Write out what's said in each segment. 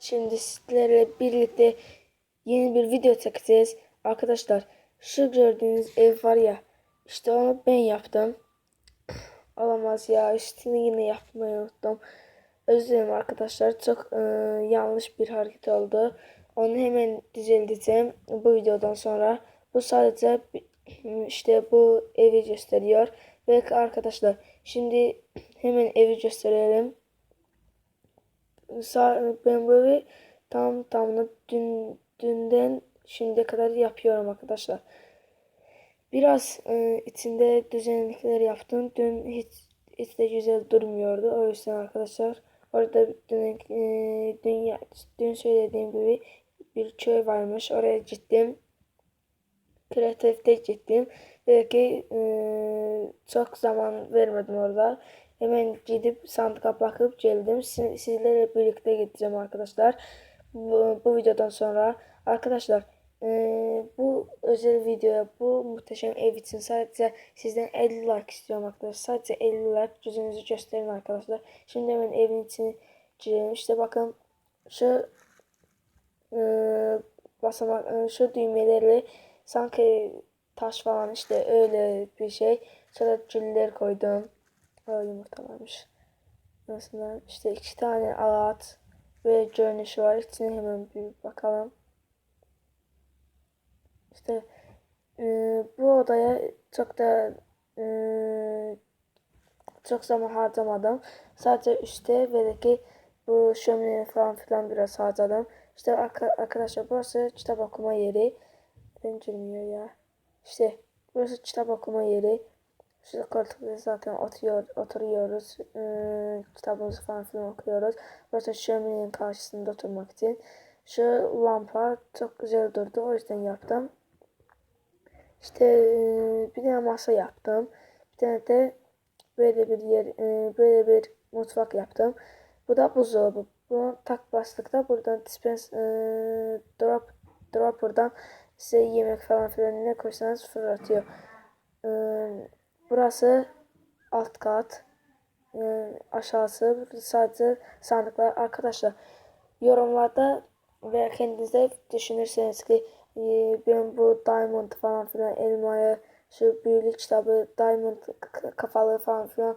Şimdi sizlerle birlikte yeni bir video çekeceğiz. Arkadaşlar şu gördüğünüz ev var ya işte onu ben yaptım. Olamaz ya üstünü yine yapmayı unuttum. Özür dilerim arkadaşlar çok e, yanlış bir hareket oldu. Onu hemen düzelteceğim bu videodan sonra. Bu sadece işte bu evi gösteriyor. Ve arkadaşlar şimdi hemen evi gösterelim. Sa- ben böyle tam tamına dün dünden şimdiye kadar yapıyorum arkadaşlar. Biraz e, içinde düzenlikler yaptım. Dün hiç hiç de güzel durmuyordu. O yüzden arkadaşlar orada dün, e, dün, dün söylediğim gibi bir köy varmış. Oraya gittim. Kreatifte gittim. Belki e, çok zaman vermedim orada. Hemen gidip sandığa bakıp geldim. Siz- Sizlerle birlikte gideceğim arkadaşlar. Bu, bu videodan sonra. Arkadaşlar e, bu özel videoya bu muhteşem ev için sadece sizden 50 like istiyorum arkadaşlar. Sadece 50 like yüzünüzü gösterin arkadaşlar. Şimdi hemen evin içine girelim. İşte bakın şu e, basamak şu düğmeleri sanki taş falan işte öyle bir şey. Sonra güller koydum. O yumurtalarmış. Mesela işte iki tane alat ve görünüşü var. İçine hemen bir bakalım. İşte e, bu odaya çok da e, çok zaman harcamadım. Sadece üstte ve de ki bu şömine falan filan biraz harcadım. İşte arka- arkadaşlar burası kitap okuma yeri. Ben ya. İşte burası kitap okuma yeri. Şurada koltukta zaten oturuyor, oturuyoruz. Ee, kitabımızı falan filan okuyoruz. Burası şöminenin karşısında oturmak için. Şu lampa çok güzel durdu. O yüzden yaptım. İşte e, bir tane masa yaptım. Bir tane de böyle bir yer, e, böyle bir mutfak yaptım. Bu da buzdolabı. Bunu tak bastıkta buradan dispens e, drop dropper'dan size yemek falan filan ne koysanız fırlatıyor. E, burası alt kat. E, aşağısı sadece sandıklar. Arkadaşlar yorumlarda veya kendinize düşünürseniz ki e, ben bu diamond falan filan elmaya şu büyülük kitabı diamond kafalı falan filan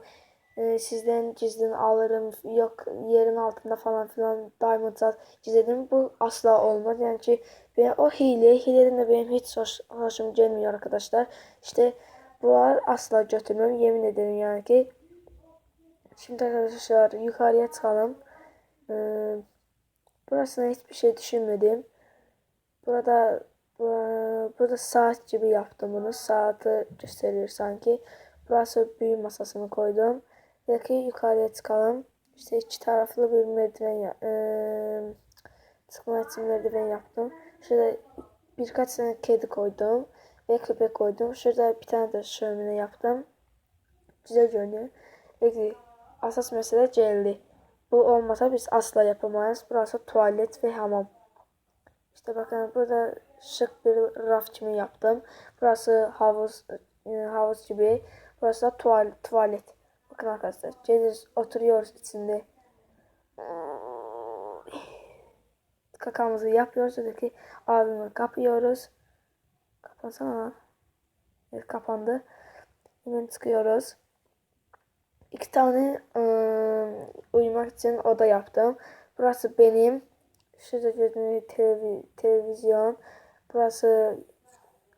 e, sizden gizlini alırım. Yok yerin altında falan filan diamond zat gizledim. Bu asla olmaz. Yani ki ben o hile hileden de benim hiç hoş, hoşum gelmiyor arkadaşlar. İşte bunlar asla götürmem yemin ederim yani ki şimdi arkadaşlar yukarıya çıkalım ee, burasına hiçbir şey düşünmedim Burada bu- burada saat gibi yaptım bunu. Saati gösteriyor sanki. Burası büyü masasını koydum. Belki yukarıya çıkalım. İşte iki taraflı bir merdiven eee, çıkma için merdiven yaptım. Şurada birkaç tane kedi koydum. Köpek koydum. Şurada bir tane de şömine yaptım. Güzel görünüyor. Peki asas mesele geldi. Bu olmasa biz asla yapamayız. Burası tuvalet ve hamam. İşte bakın burada şık bir raf gibi yaptım. Burası havuz e, havuz gibi. Burası da tuval, tuvalet. Bakın arkadaşlar. Geliyoruz oturuyoruz içinde. Kakamızı yapıyoruz. Dedik abimi kapıyoruz. Kapansana lan. Evet kapandı. Hemen çıkıyoruz. İki tane ıı, uyumak için oda yaptım. Burası benim. Şurada gördüğünüz televi- televizyon. Burası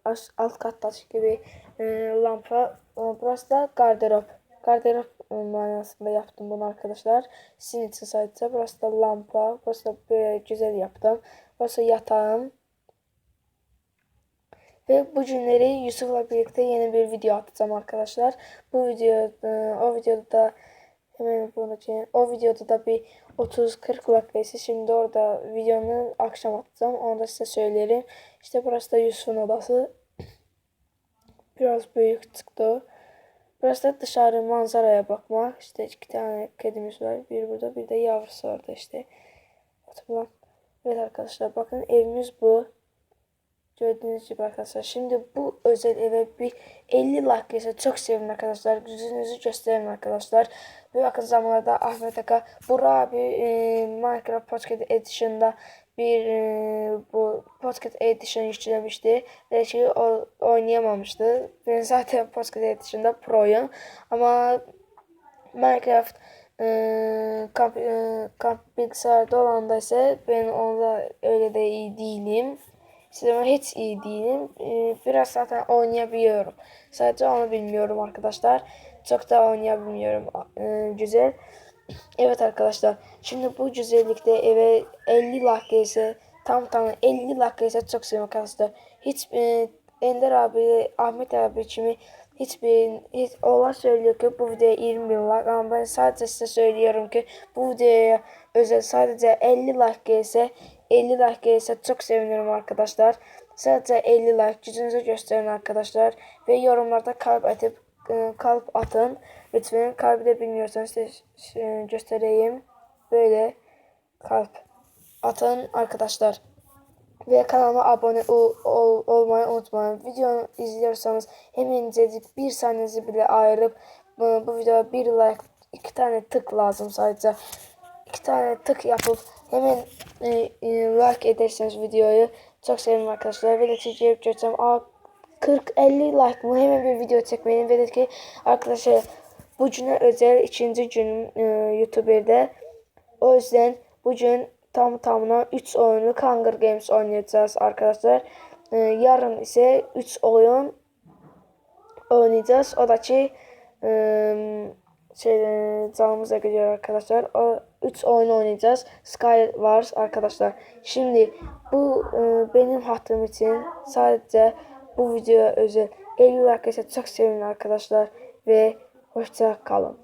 aş- alt kattaki gibi e, lampa. E, burası da gardırop. Gardırop manasında yaptım bunu arkadaşlar. Sizin için sadece. Burası da lampa. Burası da böyle güzel yaptım. Burası yatağım. Ve bu günleri Yusuf'la birlikte yeni bir video atacağım arkadaşlar. Bu video, e, o videoda da hemen çekeyim. O videoda da bir 30-40 dakikaysa şimdi orada videonu akşam atacağım. Onu da size söylerim. İşte burası da Yusuf'un odası. Biraz büyük çıktı. Burası da dışarı manzaraya bakmak. İşte iki tane kedimiz var. Bir burada bir de yavrusu orada işte. Evet arkadaşlar bakın evimiz bu. Gördüğünüz gibi arkadaşlar. Şimdi bu özel eve bir 50 like gelirse çok sevinirim arkadaşlar. Yüzünüzü gösterin arkadaşlar. Bir yakın zamanlarda Ahmet Aka, Burak abi e, Minecraft Pocket Edition'da bir e, bu Pocket Edition yüklemişti. Ve şey oynayamamıştı. Ben zaten Pocket Edition'da proyum. Ama Minecraft e, kamp, e, kamp bilgisayarda olanda ise ben onda öyle de iyi değilim. Ben hiç iyi değilim. E, biraz zaten oynayabiliyorum. Sadece onu bilmiyorum arkadaşlar. Çok da oynayabilmiyorum. E, güzel. Evet arkadaşlar. Şimdi bu güzellikte eve 50 like gelse tam tam 50 like gelse çok seviyorum arkadaşlar. Hiç e, Ender abi, Ahmet abi kimi hiçbir hiç olan söylüyor ki bu videoya 20 bin like ama ben sadece size söylüyorum ki bu videoya özel sadece 50 like gelse 50 like gelse çok sevinirim arkadaşlar. Sadece 50 like gücünüzü gösterin arkadaşlar ve yorumlarda kalp atıp e, kalp atın. Lütfen kalbi de bilmiyorsanız size e, göstereyim. Böyle kalp atın arkadaşlar. Ve kanalıma abone ol, ol- olmayı unutmayın. Videoyu izliyorsanız hemencecik bir saniyenizi bile ayırıp bu, bu videoya bir like, iki tane tık lazım sadece. İki tane tık yapıp hemen e, e, like ederseniz videoyu çok sevinirim arkadaşlar. Ve de çekip görsem aa 40-50 like mı hemen bir video çekmeliyim. Ve de ki arkadaşlar bugüne özel ikinci günüm e, YouTuber'de. O yüzden bugün tam tamına 3 oyunu Hunger Games oynayacağız arkadaşlar. Ee, yarın ise 3 oyun oynayacağız. O da ki e, şey, e, canımıza gidiyor arkadaşlar. O 3 oyun oynayacağız. Skywars arkadaşlar. Şimdi bu e, benim hattım için sadece bu videoya özel 50 like çok sevinirim arkadaşlar ve hoşça kalın.